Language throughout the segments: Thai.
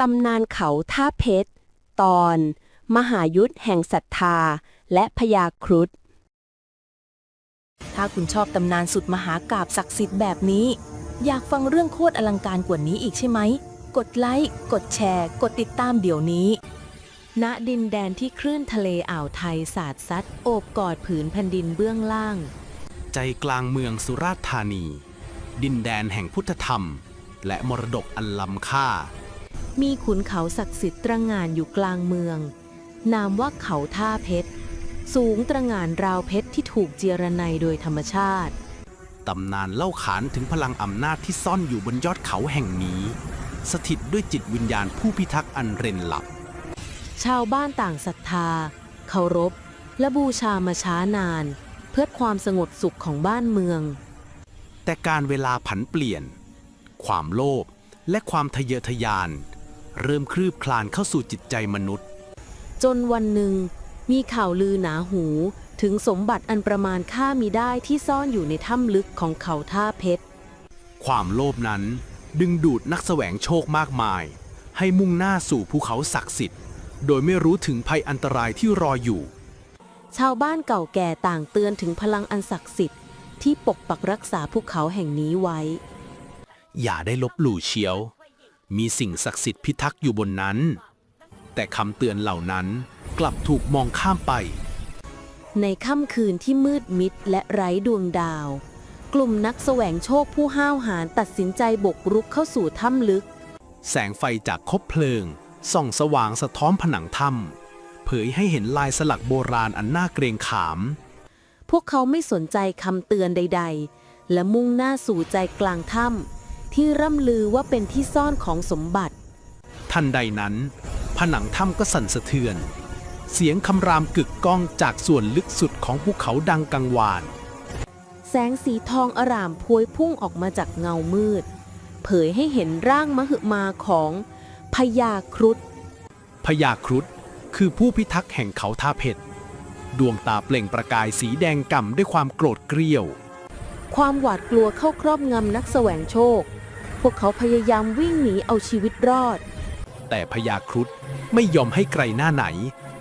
ตำนานเขาท่าเพชร ตอน มหายุทธแห่งศรัทธา และพยาครุฑถ้าคุณชอบตำนานสุดมหากาบศักดิ์สิทธิ์แบบนี้ อยากฟังเรื่องโคตรอลังการกว่านี้อีกใช่ไหม กดไลค์ กดแชร์ กดติดตามเดี๋ยวนี้ ณดินแดนที่คลื่นทะเลอ่าวไทยสาดซัดโอบกอดผืนแผ่นดินเบื้องล่าง ใจกลางเมืองสุราษฎร์ธานี ดินแดนแห่งพุทธธรรม และมรดกอันล้ำค่า มีขุนเขาศักดิ์สิทธิ์ตระหง่านอยู่กลางเมือง นามว่าเขาท่าเพชร สูงตระหง่านราวเพชรที่ถูกเจียรไนโดยธรรมชาติ ตำนานเล่าขานถึงพลังอำนาจที่ซ่อนอยู่บนยอดเขาแห่งนี้ สถิตด้วยจิตวิญญาณผู้พิทักษ์อันเร้นลับ ชาวบ้านต่างศรัทธา เคารพ และบูชามาช้านาน เพื่อความสงบสุขของบ้านเมือง แต่การเวลาผันเปลี่ยน ความโลภและความทะเยอทะยาน เริ่มคลืบคลานเข้าสู่จิตใจมนุษย์ จนวันหนึ่ง มีข่าวลือหนาหูถึงสมบัติอันประมาณค่ามีได้ที่ซ่อนอยู่ในถ้ำลึกของเขาท่าเพชร ความโลภนั้นดึงดูดนักแสวงโชคมากมาย ให้มุ่งหน้าสู่ภูเขาศักดิ์สิทธิ์ โดยไม่รู้ถึงภัยอันตรายที่รออยู่ ชาวบ้านเก่าแก่ต่างเตือนถึงพลังอันศักดิ์สิทธิ์ที่ปกปักรักษาภูเขาแห่งนี้ไว้ อย่าได้ลบหลู่เชียว มีสิ่งศักดิ์สิทธิ์พิทักษ์อยู่บนนั้น แต่คำเตือนเหล่านั้นกลับถูกมองข้ามไป ในค่ำคืนที่มืดมิดและไร้ดวงดาว กลุ่มนักแสวงโชคผู้ห้าวหาญตัดสินใจบกรุกเข้าสู่ถ้ำลึก แสงไฟจากคบเพลิง ส่องสว่างสะท้อนผนังถ้ำเผยให้เห็นลายสลักโบราณอันน่าเกรงขาม พวกเขาไม่สนใจคำเตือนใด ๆ และมุ่งหน้าสู่ใจกลางถ้ำ ที่ร่ำลือว่าเป็นที่ซ่อนของสมบัติ ทันใดนั้น ผนังถ้ำก็สั่นสะเทือน เสียงคำรามกึกก้องจากส่วนลึกสุดของภูเขาดังกังวาน แสงสีทองอร่ามพวยพุ่งออกมาจากเงามืด เผยให้เห็นร่างมหึมาของพญาครุฑพญาครุฑคือผู้พิทักษ์แห่งเขาท่าเพชรดวงตาเปล่งประกายสีแดงก่ำด้วยความโกรธเกรี้ยว ความหวาดกลัวเข้าครอบงำนักแสวงโชค พวกเขาพยายามวิ่งหนีเอาชีวิตรอด แต่พญาครุฑไม่ยอมให้ไกลหน้าไหน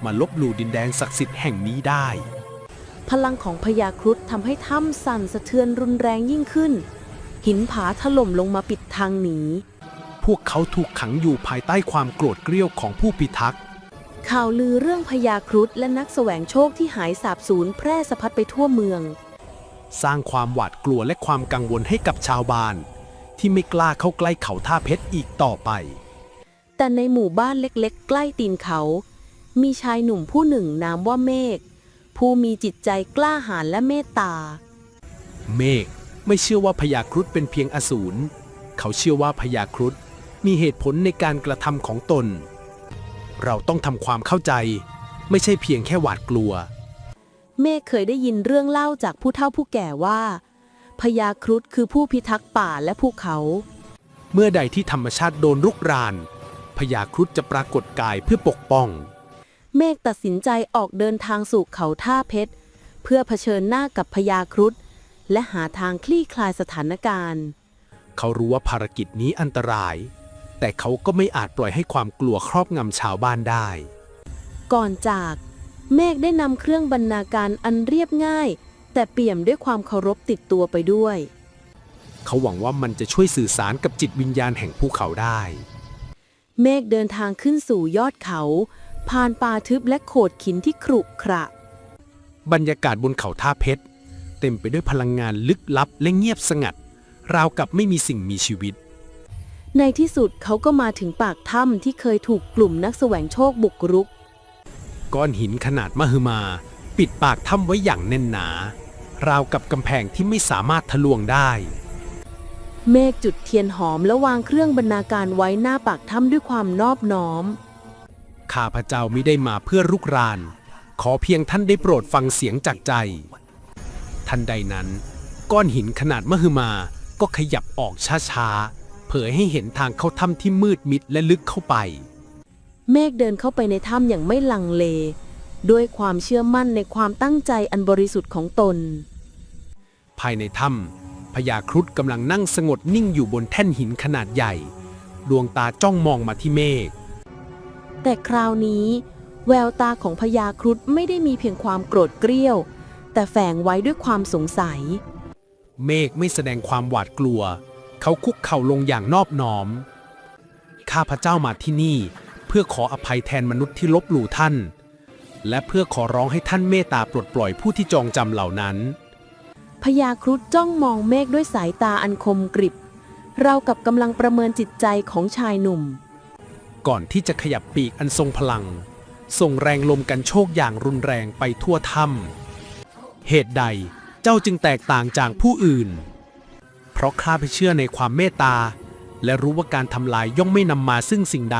มาลบหลู่ดินแดนศักดิ์สิทธิ์แห่งนี้ได้ พลังของพญาครุฑทำให้ถ้ำสั่นสะเทือนรุนแรงยิ่งขึ้น หินผาถล่มลงมาปิดทางหนี พวกเขาถูกขังอยู่ภายใต้ความโกรธเกรี้ยวของผู้พิทักษ์ ข่าวลือเรื่องพญาครุฑและนักแสวงโชคที่หายสาบสูญแพร่สะพัดไปทั่วเมือง สร้างความหวาดกลัวและความกังวลให้กับชาวบ้าน ที่ไม่กล้าเข้าใกล้เขาท่าเพชรอีกต่อไป แต่ในหมู่บ้านเล็กๆ ใกล้ตีนเขา มีชายหนุ่มผู้หนึ่งนามว่าเมฆผู้มีจิตใจกล้าหาญและเมตตา เมฆไม่เชื่อว่าพญาครุฑเป็นเพียงอสูร เขาเชื่อว่าพญาครุฑมีเหตุผลในการกระทำของตน เราต้องทำความเข้าใจ ไม่ใช่เพียงแค่หวาดกลัว เมฆเคยได้ยินเรื่องเล่าจากผู้เฒ่าผู้แก่ว่า พญาครุฑคือผู้พิทักษ์ป่าและภูเขา เมื่อใดที่ธรรมชาติโดนรุกรานพญาครุฑจะปรากฏกายเพื่อปกป้อง เมฆตัดสินใจออกเดินทางสู่เขาท่าเพชร เพื่อเผชิญหน้ากับพญาครุฑและหาทางคลี่คลายสถานการณ์ เขารู้ว่าภารกิจนี้อันตราย แต่เขาก็ไม่อาจปล่อยให้ความกลัวครอบงำชาวบ้านได้ ก่อนจาก เมฆได้นำเครื่องบรรณาการอันเรียบง่าย แต่เปี่ยมด้วยความเคารพติดตัวไปด้วย เขาหวังว่ามันจะช่วยสื่อสารกับจิตวิญญาณแห่งภูเขาได้ เมฆเดินทางขึ้นสู่ยอดเขา ผ่านป่าทึบและโขดหินที่ขรุขระ บรรยากาศบนเขาท่าเพชร เต็มไปด้วยพลังงานลึกลับและเงียบสงัด ราวกับไม่มีสิ่งมีชีวิต ในที่สุดเขาก็มาถึงปากถ้ำที่เคยถูกกลุ่มนักแสวงโชคบุกรุก ก้อนหินขนาดมหึมา ปิดปากถ้ำไว้อย่างแน่นหนา ราวกับกำแพงที่ไม่สามารถทะลวงได้ เมฆจุดเทียนหอมและวางเครื่องบรรณาการไว้หน้าปากถ้ำด้วยความนอบน้อม ข้าพเจ้ามิได้มาเพื่อรุกราน ขอเพียงท่านได้โปรดฟังเสียงจากใจ ทันใดนั้น ก้อนหินขนาดมหึมาก็ขยับออกช้าๆ เผยให้เห็นทางเข้าถ้ำที่มืดมิดและลึกเข้าไป เมฆเดินเข้าไปในถ้ำอย่างไม่ลังเล ด้วยความเชื่อมั่นในความตั้งใจอันบริสุทธิ์ของตน ภายในถ้ำพญาครุฑกำลังนั่งสงบนิ่งอยู่บนแท่นหินขนาดใหญ่ ดวงตาจ้องมองมาที่เมฆแต่คราวนี้ แววตาของพญาครุฑไม่ได้มีเพียงความโกรธเกรี้ยว แต่แฝงไว้ด้วยความสงสัย เมฆไม่แสดงความหวาดกลัว เขาคุกเข่าลงอย่างนอบน้อม ข้าพเจ้ามาที่นี่ เพื่อขออภัยแทนมนุษย์ที่ลบหลู่ท่าน และเพื่อขอร้องให้ท่านเมตตาปลดปล่อยผู้ที่จองจำเหล่านั้น พญาครุฑจ้องมองเมฆด้วยสายตาอันคมกริบ เรากับกำลังประเมินจิตใจของชายหนุ่ม ก่อนที่จะขยับปีกอันทรงพลัง ส่งแรงลมกันโชกอย่างรุนแรงไปทั่วถ้ำเหตุใดเจ้าจึงแตกต่างจากผู้อื่น เพราะข้าไปเชื่อในความเมตตา และรู้ว่าการทำลายย่อมไม่นำมาซึ่งสิ่งใด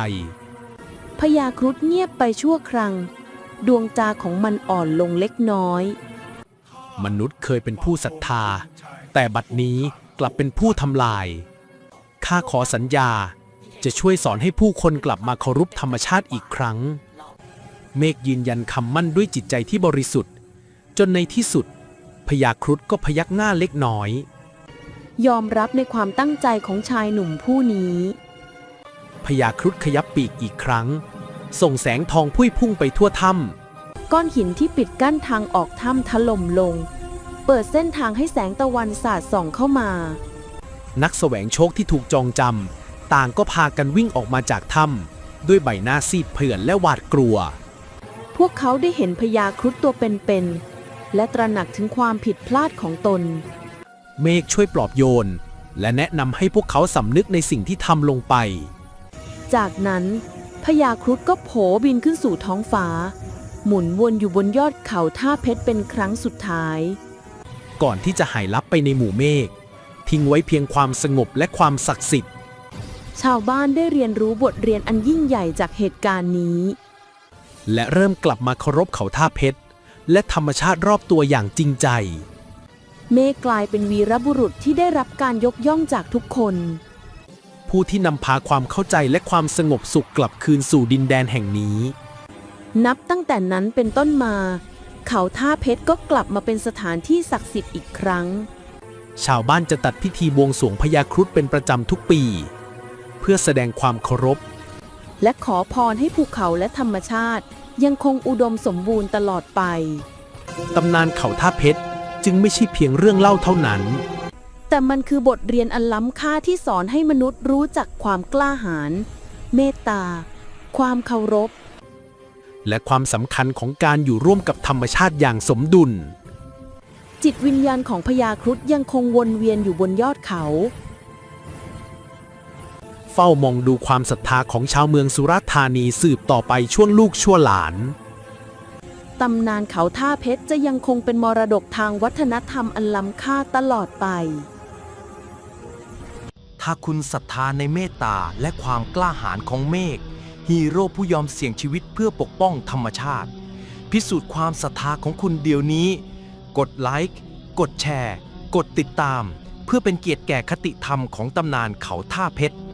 พญาครุฑเงียบไปชั่วครั้ง ดวงตาของมันอ่อนลงเล็กน้อย มนุษย์เคยเป็นผู้ศรัทธา แต่บัดนี้กลับเป็นผู้ทำลาย ข้าขอสัญญาจะช่วยสอนให้ผู้คนกลับมาเคารพธรรมชาติอีกครั้ง เมฆยืนยันคำมั่นด้วยจิตใจที่บริสุทธิ์ จนในที่สุดพญาครุฑก็พยักหน้าเล็กน้อย ยอมรับในความตั้งใจของชายหนุ่มผู้นี้พญาครุฑขยับปีกอีกครั้ง ส่งแสงทองพุ่ยพุ่งไปทั่วถ้ำก้อนหินที่ปิดกั้นทางออกถ้ำถล่มลง เปิดเส้นทางให้แสงตะวันสาดส่องเข้ามา นักแสวงโชคที่ถูกจองจำต่างก็พากันวิ่งออกมาจากถ้ำด้วยใบหน้าซีดเผื่อนและหวาดกลัว พวกเขาได้เห็นพญาครุฑตัวเป็นๆและตระหนักถึงความผิดพลาดของตน เมฆช่วยปลอบโยน และแนะนำให้พวกเขาสำนึกในสิ่งที่ทำลงไป จากนั้น พญาครุฑก็โผบินขึ้นสู่ท้องฟ้า หมุนวนอยู่บนยอดเขาท่าเพชรเป็นครั้งสุดท้าย ก่อนที่จะหายลับไปในหมู่เมฆทิ้งไว้เพียงความสงบและความศักดิ์สิทธิ์ ชาวบ้านได้เรียนรู้บทเรียนอันยิ่งใหญ่จากเหตุการณ์นี้ และเริ่มกลับมาเคารพเขาท่าเพชร และธรรมชาติรอบตัวอย่างจริงใจ เมฆกลายเป็นวีรบุรุษที่ได้รับการยกย่องจากทุกคน ผู้ที่นำพาความเข้าใจและความสงบสุขกลับคืนสู่ดินแดนแห่งนี้ นับตั้งแต่นั้นเป็นต้นมา เขาท่าเพชรก็กลับมาเป็นสถานที่ศักดิ์สิทธิ์อีกครั้ง ชาวบ้านจะตัดพิธีบวงสรวงพญาครุฑเป็นประจำทุกปี เพื่อแสดงความเคารพ และขอพรให้ภูเขาและธรรมชาติ ยังคงอุดมสมบูรณ์ตลอดไป ตำนานเขาท่าเพชรจึงไม่ใช่เพียงเรื่องเล่าเท่านั้น แต่มันคือบทเรียนอันล้ำค่าที่สอนให้มนุษย์รู้จักความกล้าหาญเมตตา ความเคารพ และความสำคัญของการอยู่ร่วมกับธรรมชาติอย่างสมดุล จิตวิญญาณของพญาครุฑยังคงวนเวียนอยู่บนยอดเขา เฝ้ามองดูความศรัทธาของชาวเมืองสุราษฎร์ธานีสืบต่อไปช่วงลูกชั่วหลานตำนานเขาท่าเพชรจะยังคงเป็นมรดกทางวัฒนธรรมอันล้ำค่าตลอดไป ถ้าคุณศรัทธาในเมตตาและความกล้าหาญของเมฆฮีโร่ผู้ยอมเสี่ยงชีวิตเพื่อปกป้องธรรมชาติ พิสูจน์ความศรัทธาของคุณเดี๋ยวนี้ กดไลค์กดแชร์ กดติดตาม เพื่อเป็นเกียรติแก่คติธรรมของตำนานเขาท่าเพชร